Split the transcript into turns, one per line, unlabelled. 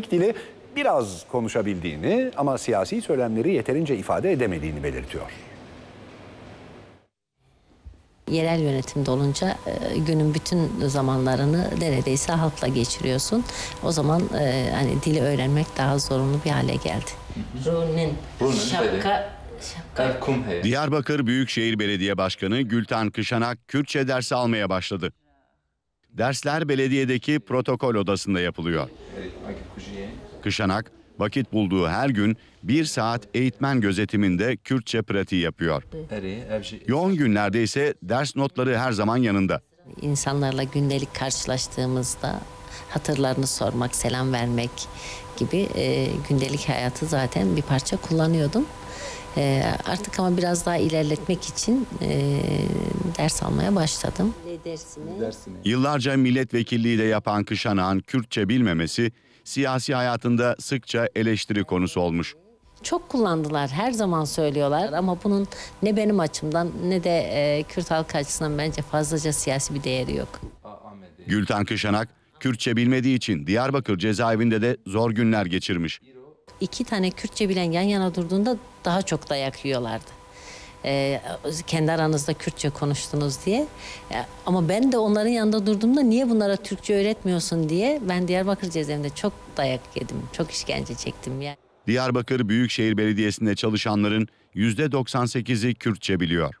Etnik dili biraz konuşabildiğini ama siyasi söylemleri yeterince ifade edemediğini belirtiyor.
Yerel yönetimde olunca e, günün bütün zamanlarını neredeyse halkla geçiriyorsun. O zaman e, hani dili öğrenmek daha zorunlu bir hale geldi. Run'un şapka.
Diyarbakır Büyükşehir Belediye Başkanı Gülten Kışanak Kürtçe dersi almaya başladı. Dersler belediyedeki protokol odasında yapılıyor. Kışanak vakit bulduğu her gün bir saat eğitmen gözetiminde Kürtçe pratiği yapıyor. Yoğun günlerde ise ders notları her zaman yanında.
insanlarla gündelik karşılaştığımızda hatırlarını sormak, selam vermek gibi e, gündelik hayatı zaten bir parça kullanıyordum. E, artık ama biraz daha ilerletmek için e, ders almaya başladım.
Yıllarca milletvekilliği de yapan Kışanak'ın Kürtçe bilmemesi siyasi hayatında sıkça eleştiri konusu olmuş.
çok kullandılar, her zaman söylüyorlar ama bunun ne benim açımdan ne de e, Kürt halkı açısından bence fazlaca siyasi bir değeri yok.
Gülten Kışanak, Kürtçe bilmediği için Diyarbakır cezaevinde de zor günler geçirmiş.
iki tane Kürtçe bilen yan yana durduğunda daha çok dayak yiyorlardı. Ee, kendi aranızda Kürtçe konuştunuz diye. Ya, ama ben de onların yanında durduğumda niye bunlara Türkçe öğretmiyorsun diye ben Diyarbakır cezaevinde çok dayak yedim. Çok işkence çektim. Yani.
Diyarbakır Büyükşehir Belediyesi'nde çalışanların %98'i Kürtçe biliyor.